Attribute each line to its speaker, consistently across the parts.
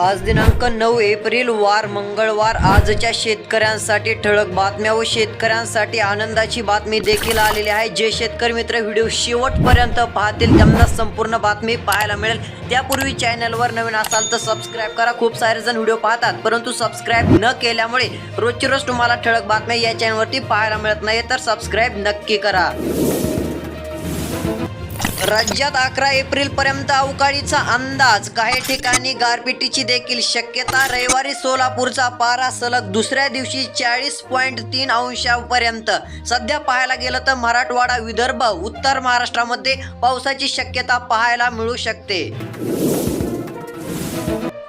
Speaker 1: आज दिनांक नऊ एप्रिल वार मंगळवार. आजच्या शेतकऱ्यांसाठी ठळक बातम्या व शेतकऱ्यांसाठी आनंदाची बातमी देखील आलेली आहे. जे शेतकरी मित्र व्हिडिओ शेवटपर्यंत पाहतील त्यांना संपूर्ण बातमी पाहायला मिळेल. त्यापूर्वी चॅनलवर नवीन असाल तर सबस्क्राईब करा. खूप सारे जण व्हिडिओ पाहतात परंतु सबस्क्राईब न केल्यामुळे रोजची रोज तुम्हाला ठळक बातम्या या चॅनलवरती पाहायला मिळत नाही तर सबस्क्राईब नक्की करा. राज्यात अकरा एप्रिल पर्यंत अवकाळीचा अंदाज. काही ठिकाणी गारपिटीची देखील शक्यता. रविवारी सोलापूरचा पारा सलग दुसऱ्या दिवशी चाळीस पॉईंट तीन अंशापर्यंत. सध्या पाहायला गेलं तर मराठवाडा विदर्भ उत्तर महाराष्ट्रामध्ये पावसाची शक्यता पाहायला मिळू शकते.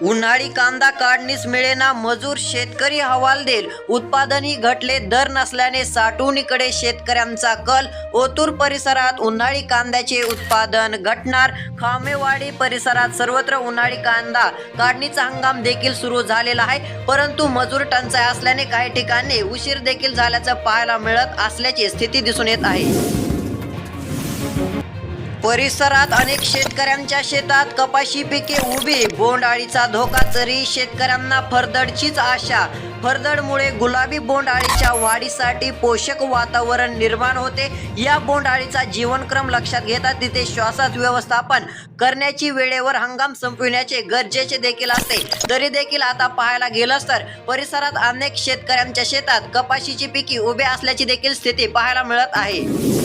Speaker 1: उन्हाळी कांदा काढणीस मिळेना मजूर शेतकरी हवाल देईल. उत्पादनही घटले दर नसल्याने साठवणीकडे शेतकऱ्यांचा कल. ओतूर परिसरात उन्हाळी कांद्याचे उत्पादन घटणार. खामेवाडी परिसरात सर्वत्र उन्हाळी कांदा काढणीचा हंगाम देखील सुरू झालेला आहे. परंतु मजूर टंचाई असल्याने काही ठिकाणी उशीर देखील झाल्याचं पाहायला मिळत असल्याची स्थिती दिसून येत आहे. परिसरात अनेक शेतकऱ्यांच्या शेतात कपाशी पिके उभी बोंडआळीचा धोका तरी शेतकऱ्यांना फरदडचीच आशा. फरदडमुळे गुलाबी बोंडआळीच्या वाढीसाठी पोषक वातावरण निर्माण होते. या बोंडआळीचा जीवनक्रम लक्षात घेता तिथे श्वासात व्यवस्थापन करण्याची वेळेवर हंगाम संपविण्याचे गरजेचे देखील असते. तरी देखील आता पाहायला गेलंच तर परिसरात अनेक शेतकऱ्यांच्या शेतात कपाशीची पिके उभे असल्याची देखील स्थिती पाहायला मिळत आहे.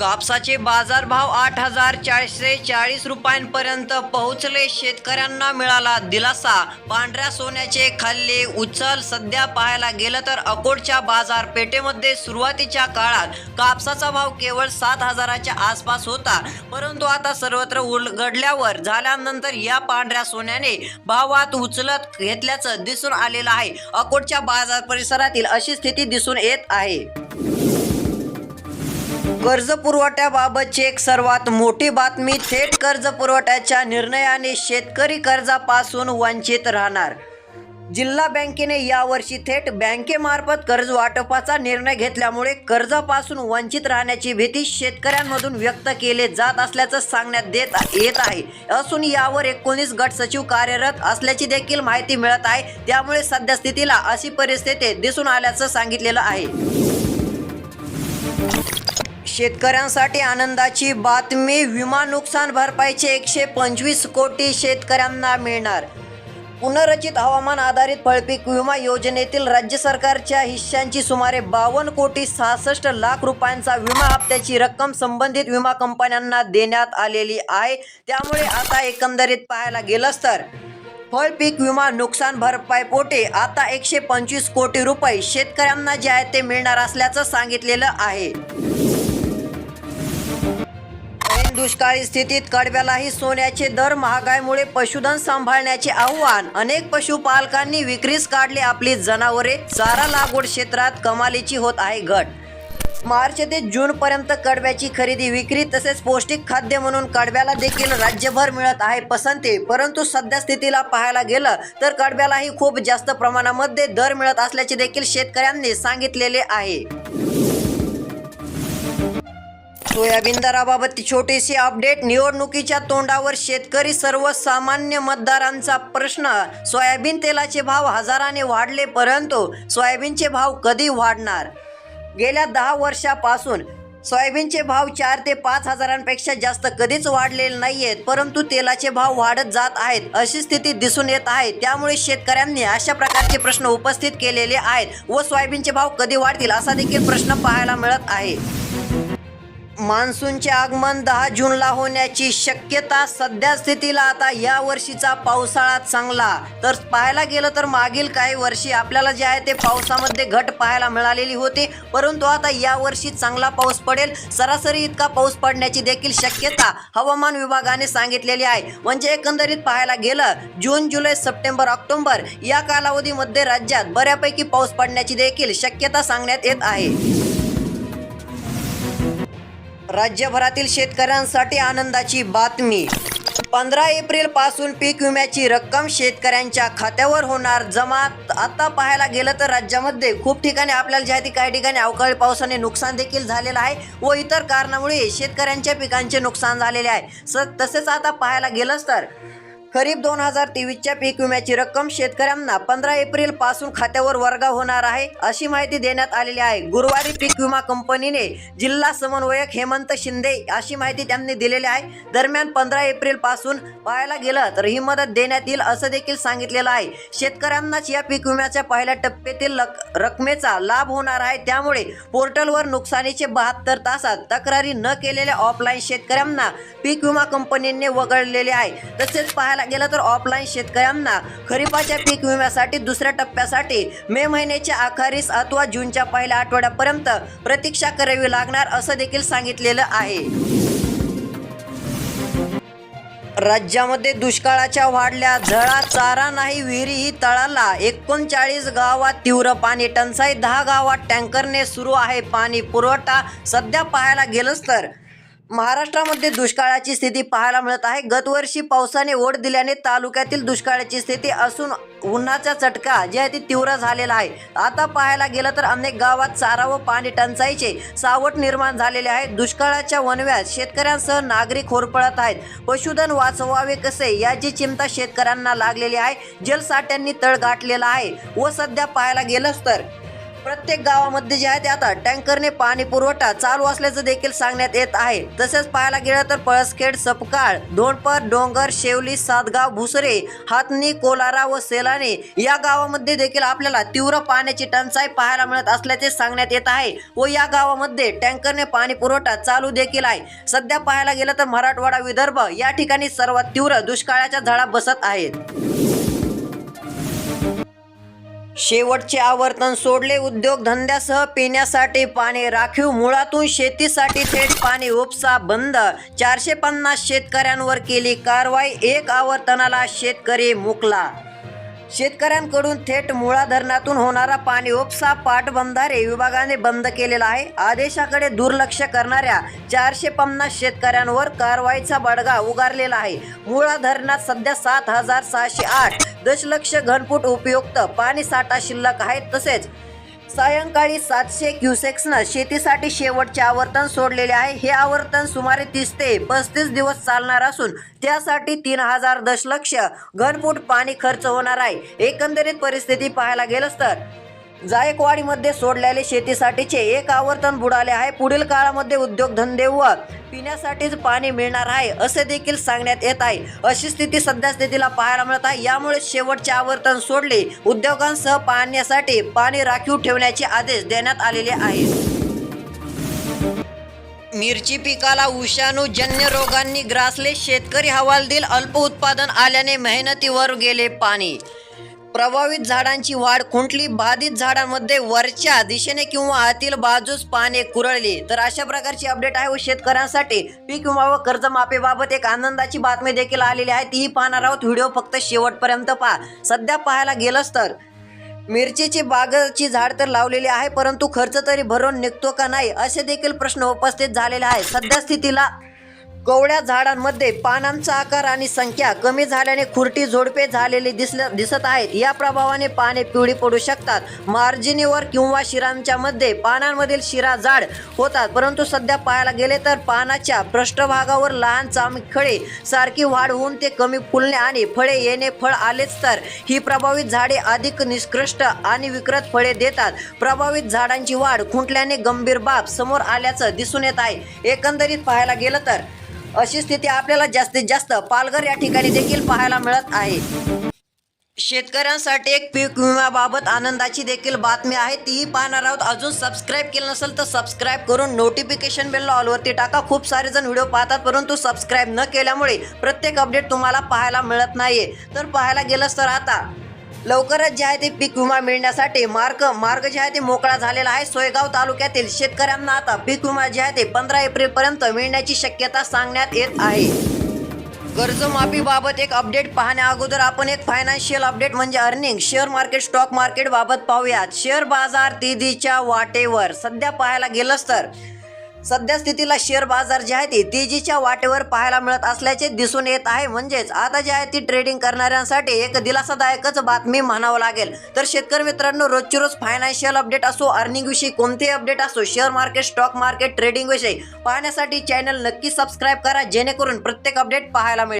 Speaker 1: कापसाचे बाजारभाव आठ हजार चारशे चाळीस रुपयांपर्यंत पोहोचले. शेतकऱ्यांना मिळाला दिलासा. पांढऱ्या सोन्याचे खाल्ले उचल सध्या पाहायला गेलं तर अकोटच्या बाजारपेठेमध्ये सुरुवातीच्या काळात कापसाचा भाव केवळ सात हजाराच्या आसपास होता. परंतु आता सर्वत्र उलगडल्यावर झाल्यानंतर या पांढऱ्या सोन्याने भावात उचलत घेतल्याचं दिसून आलेलं आहे. अकोटच्या बाजार परिसरातील अशी स्थिती दिसून येत आहे. कर्ज पुरवठ्याबाबतची एक सर्वात मोठी बातमी थेट कर्ज पुरवठ्याच्या निर्णयाने शेतकरी कर्जापासून वंचित राहणार. जिल्हा बँकेने यावर्षी थेट बँकेमार्फत कर्ज वाटपाचा निर्णय घेतल्यामुळे कर्जापासून वंचित राहण्याची भीती शेतकऱ्यांमधून व्यक्त केले जात असल्याचं सांगण्यात देत येत आहे. असून यावर एकोणीस गट सचिव कार्यरत असल्याची देखील माहिती मिळत आहे. त्यामुळे सध्या स्थितीला अशी परिस्थिती दिसून आल्याचं सांगितलेलं आहे. शेतकऱ्यांसाठी आनंदाची बातमी विमा नुकसान भरपाईचे एकशे पंचवीस कोटी शेतकऱ्यांना मिळणार. पुनर्रचित हवामान आधारित फळपीक विमा योजनेतील राज्य सरकारच्या हिश्श्यांची सुमारे बावन्न कोटी सहासष्ट लाख रुपयांचा विमा हप्त्याची रक्कम संबंधित विमा कंपन्यांना देण्यात आलेली आहे. त्यामुळे आता एकंदरीत पाहायला गेलंच तर फळपीक विमा नुकसान भरपाई पोटे आता एकशे पंचवीस कोटी रुपये शेतकऱ्यांना जे आहे ते मिळणार असल्याचं सांगितलेलं आहे. दुष्काळी स्थितीत कडब्यालाही सोन्याचे दर महागाईमुळे पशुधन सांभाळण्याचे आव्हान. अनेक पशुपालकांनी विक्रीस काढले आपली जनावरे. चारा लागवड क्षेत्रात कमालीची होत आहे घट. मार्च ते जून पर्यंत कडब्याची खरेदी विक्री तसेच पौष्टिक खाद्य म्हणून कडब्याला देखील राज्यभर मिळत आहे पसंती. परंतु सध्या स्थितीला पाहायला गेलं तर कडब्यालाही खूप जास्त प्रमाणामध्ये दर मिळत असल्याचे देखील शेतकऱ्यांनी सांगितलेले आहे. सोयाबीन दराबाबत छोटीशी अपडेट निवडणुकीच्या तोंडावर शेतकरी सर्वसामान्य मतदारांचा प्रश्न. सोयाबीन तेलाचे भाव हजाराने वाढले परंतु सोयाबीनचे भाव कधी वाढणार? गेल्या दहा वर्षापासून सोयाबीनचे भाव चार ते पाच हजारांपेक्षा जास्त कधीच वाढलेले नाही आहेत परंतु तेलाचे भाव वाढत जात आहेत अशी स्थिती दिसून येत आहे. त्यामुळे शेतकऱ्यांनी अशा प्रकारचे प्रश्न उपस्थित केलेले आहेत व सोयाबीनचे भाव कधी वाढतील असा देखील प्रश्न पाहायला मिळत आहे. मान्सूनचे आगमन दहा जूनला होण्याची शक्यता सध्या स्थितीला आता या वर्षीचा पावसाळा चांगला. तर पाहायला गेलं तर मागील काही वर्षी आपल्याला जे आहे ते पावसामध्ये घट पाहायला मिळालेली होती. परंतु आता या वर्षी चांगला पाऊस पडेल. सरासरी इतका पाऊस पडण्याची देखील शक्यता हवामान विभागाने सांगितलेली आहे. म्हणजे एकंदरीत पाहायला गेलं जून जुलै सप्टेंबर ऑक्टोबर या कालावधीमध्ये राज्यात बऱ्यापैकी पाऊस पडण्याची देखील शक्यता सांगण्यात येत आहे. राज्यभरातील शेतकऱ्यांसाठी आनंदाची बातमी. पंधरा एप्रिलपासून पीक विम्याची रक्कम शेतकऱ्यांच्या खात्यावर होणार जमा आता पाहायला गेलं तर राज्यामध्ये खूप ठिकाणी आपल्याला ज्या काही ठिकाणी अवकाळी पावसाने नुकसान देखील झालेलं आहे व इतर कारणामुळे शेतकऱ्यांच्या पिकांचे नुकसान झालेले आहे. स तसेच आता पाहायला गेलंच तर खरीप दोन हजार तेवीसच्या पीक विम्याची रक्कम शेतकऱ्यांना पंधरा एप्रिलपासून खात्यावर वर्ग होणार आहे अशी माहिती देण्यात आलेली आहे. गुरुवारी पीक विमा कंपनीने जिल्हा समन्वयक हेमंत शिंदे अशी माहिती त्यांनी दिलेली आहे. दरम्यान पंधरा एप्रिलपासून पाहायला गेलं तर ही मदत देण्यात येईल असं देखील सांगितलेलं आहे. शेतकऱ्यांनाच या पीक विम्याच्या पहिल्या टप्प्यातील रकमेचा लाभ होणार आहे. त्यामुळे पोर्टलवर नुकसानीचे बहात्तर तासात तक्रारी न केलेल्या ऑफलाईन शेतकऱ्यांना पीक विमा कंपनीने वगळलेले आहे. तसेच पाहायला गेलं तर ऑफलाईन शेतकऱ्यांना खरीपाच्या पीक विम्यासाठी दुसऱ्या टप्प्यासाठी मे महिन्याच्या अखेरीस अथवा जूनच्या पहिल्या आठवड्यापर्यंत प्रतीक्षा करावी लागणार असं देखील सांगितलेलं आहे. राज्यामध्ये दुष्काळाच्या वाढल्या झळा चारा नाही विहिरीही तळाला. एकोणचाळीस गावात तीव्र पाणी टंचाई दहा गावात टँकरने सुरू आहे पाणी पुरवठा. सध्या पाहायला गेलंच तर महाराष्ट्रामध्ये दुष्काळाची स्थिती पाहायला मिळत आहे. गतवर्षी पावसाने ओढ दिल्याने तालुक्यातील दुष्काळाची स्थिती असून उन्हाचा चटका जे आहे ती तीव्र झालेला आहे. आता पाहायला गेलं तर अनेक गावात चारा व पाणी टंचाईचे सावट निर्माण झालेले आहे. दुष्काळाच्या वनव्यात शेतकऱ्यांसह नागरिक होरपळत आहेत. पशुधन वाचवावे कसे याची चिंता शेतकऱ्यांना लागलेली आहे. जलसाठ्यांनी तळ गाठलेला आहे व सध्या पाहायला गेलंच तर प्रत्येक गावामध्ये जे आहे ते आता टँकरने पाणी पुरवठा चालू असल्याचं देखील सांगण्यात येत आहे. तसेच पाहायला गेलं तर पळसखेड सपकाळ धोंडपर डोंगर शेवली सातगाव भुसरे हातनी कोलारा व सेलाने या गावामध्ये देखील आपल्याला तीव्र पाण्याची टंचाई पाहायला मिळत असल्याचे सांगण्यात येत आहे व या गावामध्ये टँकरने पाणी पुरवठा चालू देखील आहे. सध्या पाहायला गेलं तर मराठवाडा विदर्भ या ठिकाणी सर्वात तीव्र दुष्काळाच्या झळा बसत आहेत. शेवटचे आवर्तन सोडले. उद्योगधंद्यासह पिण्यासाठी पाणी राखीव मुळातून शेतीसाठी थेट पाणी उपसा बंद. चारशे पन्नास शेतकऱ्यांवर केली कारवाई. एक आवर्तनाला शेतकरी मुकला. शेतकऱ्यांकडून थेट मुळा धरणातून होणारा पाणी उपसा पाटबंधारे विभागाने बंद केलेला आहे. आदेशाकडे दुर्लक्ष करणाऱ्या चारशे पन्नास शेतकऱ्यांवर कारवाईचा बडगा उगारलेला आहे. मुळा धरणात सध्या सात हजार सहाशे आठ दशलक्ष घनफूट उपयुक्त पाणी साठा शिल्लक आहे तसेच सायंकाळी सातशे क्युसेक्सनं शेतीसाठी शेवटचे आवर्तन सोडलेले आहे. हे आवर्तन सुमारे तीस ते पस्तीस दिवस चालणार असून त्यासाठी तीन हजार दशलक्ष घनफूट पाणी खर्च होणार आहे. एकंदरीत परिस्थिती पाहायला गेलंच तर जायकवाडीमध्ये सोडलेले शेतीसाठीचे एक आवर्तन बुडाले आहे. पुढील काळामध्ये उद्योगधंदे व पिण्यासाठीच पाणी मिळणार आहे असे देखील सांगण्यात येत आहे. अशी स्थिती सध्या स्थितीला पाहायला मिळत आहे. यामुळे शेवटचे आवर्तन सोडले. उद्योगांसह पाण्यासाठी पाणी राखीव ठेवण्याचे आदेश देण्यात आलेले आहेत. मिरची पिकाला विषाणूजन्य रोगांनी ग्रासले. शेतकरी हवालदिल अल्प उत्पादन आल्याने मेहनतीवर गेले पाणी. प्रभावित झाडांची वाढ खुंटली बाधित झाडांमध्ये वरच्या दिशेने किंवा आतील बाजूस पाने कुरळली. तर अशा प्रकारची अपडेट आहे व शेतकऱ्यांसाठी पीक विमा व कर्जमाफीबाबत एक आनंदाची बातमी देखील आलेली आहे. तीही पाहणार आहोत. व्हिडिओ फक्त शेवटपर्यंत पहा. सध्या पाहायला गेलंच तर मिरचीची बागाची झाड तर लावलेली आहे परंतु खर्च तरी भरून निघतो का नाही असे देखील प्रश्न उपस्थित झालेले आहे सध्या स्थितीला कोवळ्या झाडांमध्ये पानांचा आकार आणि संख्या कमी झाल्याने खुरटी झोडपे झालेली दिसल्या दिसत आहेत. या प्रभावाने पाने पिवळी पडू शकतात. मार्जिनीवर किंवा शिरांच्या मध्ये पानांमधील शिरा जाड होतात. परंतु सध्या पाहायला गेले तर पानाच्या पृष्ठभागावर लहान चामखळे सारखी वाढ होऊन ते कमी फुलणे आणि फळे येणे फळ आलेच तर. ही प्रभावित झाडे अधिक निष्कृष्ट आणि विकृत फळे देतात. प्रभावित झाडांची वाढ खुंटल्याने गंभीर बाब समोर आल्याचं दिसून येत आहे. एकंदरीत पाहायला गेलं तर अशी स्थिती आपल्याला जास्तीत जास्त पालघर या ठिकाणी देखील पाहायला मिळत आहे. शेतकऱ्यांसाठी एक पीक विम्याबाबत आनंदाची देखील बातमी आहे. तीही पाहणार आहोत. अजून सबस्क्राईब केलं नसेल तर सबस्क्राईब करून नोटिफिकेशन बेल ऑलवरती टाका. खूप सारे जण व्हिडिओ पाहतात परंतु सबस्क्राईब न केल्यामुळे प्रत्येक अपडेट तुम्हाला पाहायला मिळत नाही तर पाहायला गेलंच तर आता लवकरच जे आहे ते पीक विमा मिळण्यासाठी मार्ग मार्ग जे आहे ते मोकळा झालेला आहे. सोयगाव तालुक्यातील शेतकऱ्यांना आता पीक विमा जे आहे ते पंधरा एप्रिल पर्यंत मिळण्याची शक्यता सांगण्यात येत आहे. कर्जमाफीबाबत एक अपडेट पाहण्या अगोदर आपण एक फायनान्शियल अपडेट म्हणजे earning share market stock market बाबत पाहूयात. शेअर बाजार तेजीच्या वाटेवर. सध्या पाहायला गेलंच तर सध्या स्थितीला शेअर बाजार जे आहे ते तेजीच्या वाटेवर पाहायला मिळत असल्याचे दिसून येत आहे. म्हणजेच आता जे आहे ती ट्रेडिंग करणाऱ्यांसाठी एक दिलासादायकच बातमी म्हणावं लागेल. तर शेतकरी मित्रांनो रोजची रोज फायनान्शियल अपडेट असो अर्निंग विषयी कोणतेही अपडेट असो share market stock market trading विषयी पाहण्यासाठी चॅनल नक्की सबस्क्राईब करा जेणेकरून प्रत्येक अपडेट पाहायला मिळेल.